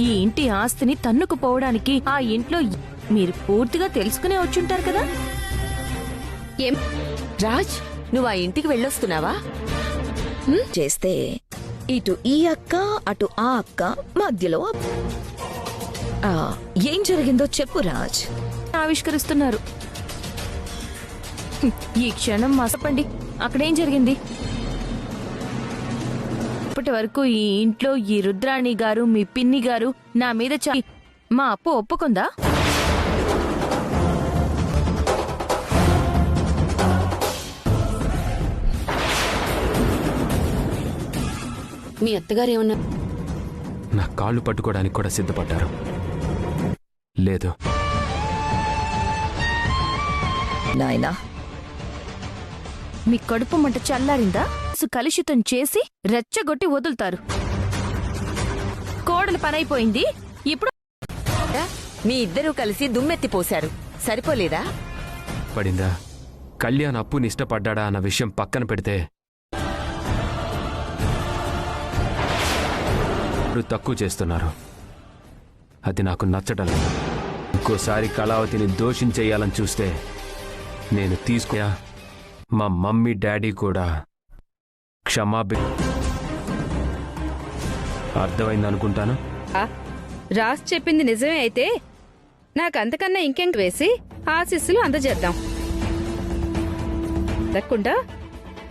ఈ ఇంటి ఆస్తిని తన్నుకుపోవడానికి ఆ ఇంట్లో మీరు పూర్తిగా తెలుసుకునే వచ్చుంటారు కదా? ఏం? రాజ్ నువ్వు ఆ ఇంటికి వెళ్ళొస్తున్నావా? చేస్తే ఇటు ఈ అక్క అటు ఆ అక్క మధ్యలో ఏం జరిగిందో చెప్పు రాజ్. ఆవిష్కరిస్తున్నారు. ఈ క్షణం మసపండి. అక్కడేం జరిగింది? ఇప్పటి వరకు ఈ ఇంట్లో ఈ రుద్రాణి గారు మీ పిన్ని గారు నా మీద చా మా అప్పు ఒప్పుకుందా? మీ అత్తగారు ఏమన్నా నా కాళ్ళు పట్టుకోవడానికి కూడా సిద్ధపడ్డారు. లేదు. నాయనా మీ కడుపు మంట చల్లారిందా? సు కలుషితం చేసి రెచ్చగొట్టి వదులుతారు. కోడలు పనైపోయింది. ఇప్పుడు మీ ఇద్దరూ కలిసి దుమ్మెత్తిపోశారు సరిపోలేదా? పడిందా? కళ్యాణ్ అప్పుని ఇష్టపడ్డా అన్న విషయం పక్కన పెడితే. ఇప్పుడు తక్కువ చేస్తున్నారు. అది నాకు నచ్చడం లేదు. ఇంకోసారి కళావతిని దోషించేయాలని చూస్తే నేను తీసుకుయా మా మమ్మీ డాడీ కూడా క్షమాభి అర్థమైందనుకుంటాను రాస్ చెప్పింది నిజమే అయితే నాకు అంతకన్నా ఇంకెంక వేసి ఆశీస్సులు అందజేద్దాం. దక్కుండా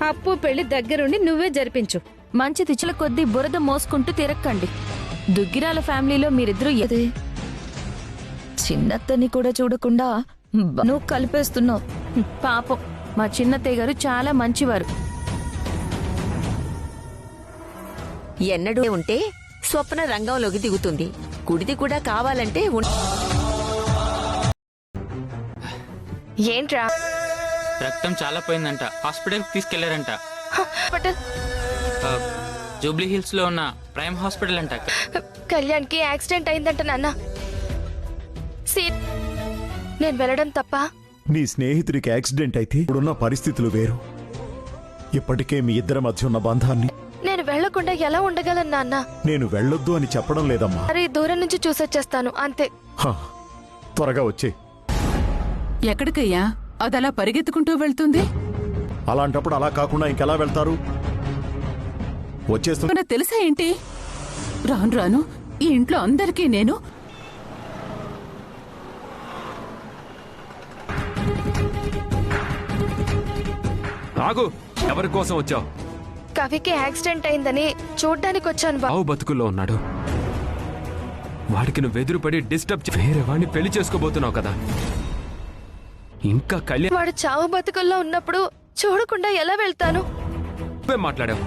అప్పు పెళ్ళి దగ్గరుండి నువ్వే జరిపించు. మంచి తిచ్చల కొద్దీ బురద మోసుకుంటూ తిరక్కండి. దుగ్గిరాల ఫ్యామిలీలో మీరిద్దరూ అదే. చిన్నత్తని కూడా చూడకుండా నువ్వు కలిపేస్తున్నావు. పాపం మా చిన్నత్తయ్య గారు చాలా మంచివారు. ఎన్నడూ ఉంటే స్వప్న రంగంలోకి దిగుతుంది. కుడిది కూడా కావాలంటే ఏంట్రా? రక్తం చాలా పోయిందంట. హాస్పిటల్కి తీసుకెళ్ళారంట. జూబ్లీ హిల్స్లో ఉన్న ప్రైమ్ హాస్పిటల్ అంట. అక్క. కళ్యాణ్కి యాక్సిడెంట్ అయిందంట నాన్న. సీ నేను వెళ్ళడం తప్ప. నీ స్నేహితుడికి యాక్సిడెంట్ అయితే ఇప్పుడున్న పరిస్థితులు వేరు. ఇప్పటికే మీ ఇద్దరి మధ్య ఉన్న బంధాన్ని నేను వెళ్ళకుండా ఎలా ఉండగలను నాన్న? నేను వెళ్ళొద్దు అని చెప్పడం లేదమ్మా. మరి దూరం నుంచి చూసొచ్చేస్తాను అంతే. హ, త్వరగా వచ్చే. ఎక్కడికయ్యా? అదలా పరిగెత్తుకుంటూ వెళ్తుంది? అలాంటప్పుడు అలా కాకుండా ఇంకెలా వెళ్తారు? వచ్చేస్తుంది మన తెలుసా ఏంటి? రాను రాను ఈ ఇంట్లో అందరికీ నేను ఆగు ఎవరి కోసం వచ్చావు? కవికి యాక్సిడెంట్ అయిందని చూడ్డానికి వచ్చాను బా. బావు బతుకుల్లో ఉన్నాడు. వాడికి నువ్వు ఎదురుపడి డిస్టర్బ్ చే- వేరే వాడిని పెళ్ళి చేసుకోబోతున్నావు కదా. ఇంకా కళ్యాణ్ వాడు చావు బతుకుల్లో ఉన్నప్పుడు చూడకుండా ఎలా వెళ్తాను? నువ్వే మాట్లాడావు.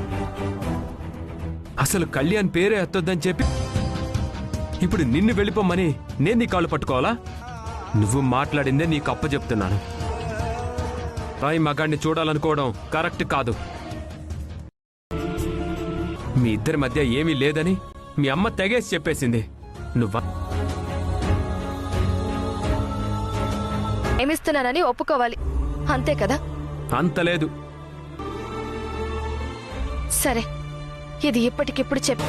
అసలు కళ్యాణ్ పేరే ఎత్తొద్దని చెప్పి ఇప్పుడు నిన్ను వెళ్ళిపోమని నేను నీ కాళ్ళు పట్టుకోవాలా? నువ్వు మాట్లాడిందే నీకు అప్ప చెప్తున్నాను రాయి మగాడిని చూడాలనుకోవడం కరెక్ట్ కాదు. మీ ఇద్దరి మధ్య ఏమీ లేదని మీ అమ్మ తెగేసి చెప్పేసింది. నువ్వు ఏమిస్తున్నానని ఒప్పుకోవాలి. అంతే కదా? అంత లేదు. సరే ఇది ఇప్పటికిప్పుడు చెప్పు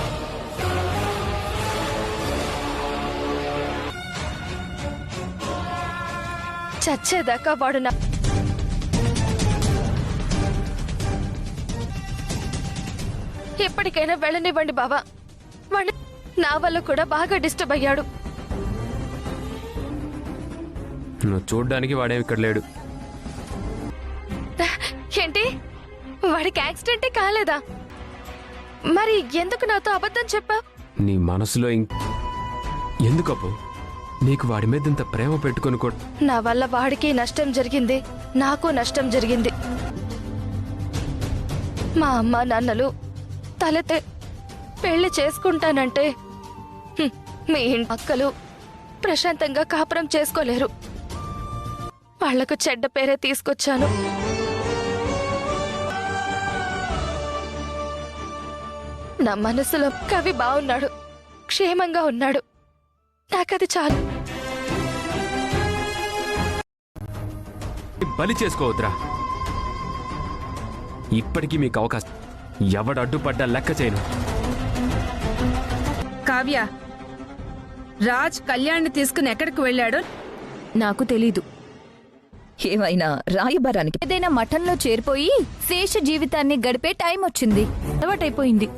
చచ్చేదాకా వాడు నా ఎప్పటికైనా వెళ్ళనివ్వండి బావా. వాడు నా వల్ల కూడా బాగా డిస్టర్బ్ అయ్యాడు. నువ్వు చూడ్డానికి వాడేం ఇక్కడ లేడు. ఏంటి? వాడికి యాక్సిడెంటే కాలేదా? మరి ఎందుకు నాతో అబద్ధం చెప్పా నీ మనసులో ఎందుకప్పు? నీకు వాడి మీద ఇంత ప్రేమ పెట్టుకొని నా వల్ల వాడికి నష్టం జరిగింది నాకు నష్టం జరిగింది. మా అమ్మ నాన్నలు తలతే పెళ్ళి చేసుకుంటానంటే మీ ఇంటి అక్కలు ప్రశాంతంగా కాపురం చేసుకోలేరు. వాళ్ళకు చెడ్డ పేరే తీసుకొచ్చాను. నా మనసులో కవి బాగున్నాడు క్షేమంగా ఉన్నాడు. నాకది చాలు. బలి చేసుకోవద్దురా. ఇప్పటికీ మీకు అవకాశం ఎవడు అడ్డుపడ్డా లెక్క చేయను. కావ్య రాజ్ కళ్యాణ్ని తీసుకుని ఎక్కడికి వెళ్ళాడో? నాకు తెలీదు. ఏమైనా రాయబారానికి ఏదైనా మఠంలో చేరిపోయి శేష జీవితాన్ని గడిపే టైం వచ్చింది. అలవాటైపోయింది.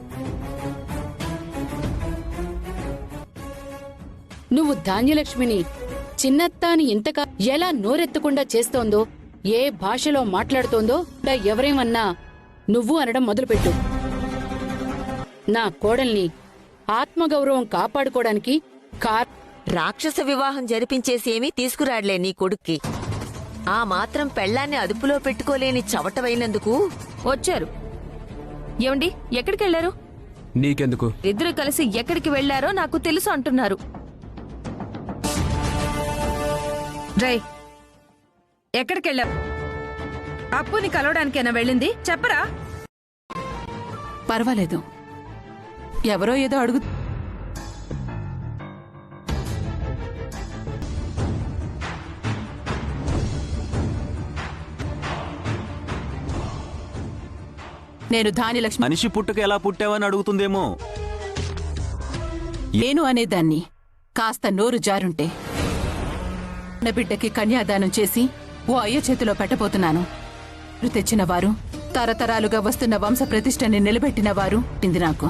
నువ్వు ధాన్యలక్ష్మిని చిన్నత్త అని ఇంతగా ఎలా నోరెత్తకుండా చేస్తోందో ఏ భాషలో మాట్లాడుతోందో ఎవరేమన్నా నువ్వు అనడం మొదలుపెట్టు. నా కోడల్ని ఆత్మగౌరవం కాపాడుకోవడానికి కార్ రాక్షస వివాహం జరిపించేసి ఏమీ తీసుకురాడలే నీ కొడుక్కి. ఆ మాత్రం పెళ్ళాన్ని అదుపులో పెట్టుకోలేని చవటవైనందుకు వచ్చారు. ఏమండి ఎక్కడికి వెళ్ళారు నీకెందుకు? ఇద్దరు కలిసి ఎక్కడికి వెళ్ళారో నాకు తెలుసు అంటున్నారు. రై ఎక్కడికి వెళ్ళావు అప్పుని కలవడానికేనా వెళ్ళింది? చెప్పరా? పర్వాలేదు. ఎవరో ఏదో అడుగు నేను ధాన్యలక్ష్మి మనిషి పుట్టుక ఎలా పుట్టావని అడుగుతుందేమో. నేను అనేదాన్ని. కాస్త నోరు జారుంటే. నా బిడ్డకి కన్యాదానం చేసి ఓ అయ్య చేతిలో పెట్టబోతున్నాను. పేరు తరతరాలుగా వస్తున్న వంశ ప్రతిష్టని నిలబెట్టిన వారు ఇంది నాకు.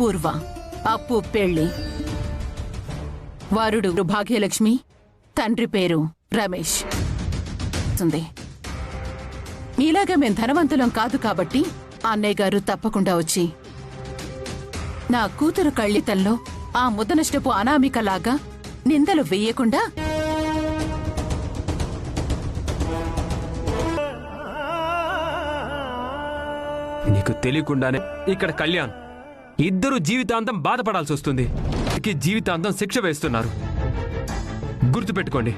పూర్వ అప్పు పెళ్ళి. వారుడు భాగ్యలక్ష్మి తండ్రి పేరు రమేష్. ఉంది. మీలాగా మేం ధనవంతులం కాదు కాబట్టి అన్నయ్య గారు తప్పకుండా వచ్చి నా కూతురు కళ్ళితల్లో ఆ ముద్దనష్టపు అనామికలాగా నిందలు వేయకుండా నీకు తెలియకుండానే ఇక్కడ కళ్యాణ్. ఇద్దరు జీవితాంతం బాధపడాల్సి వస్తుంది. జీవితాంతం శిక్ష వేస్తున్నారు. గుర్తుపెట్టుకోండి.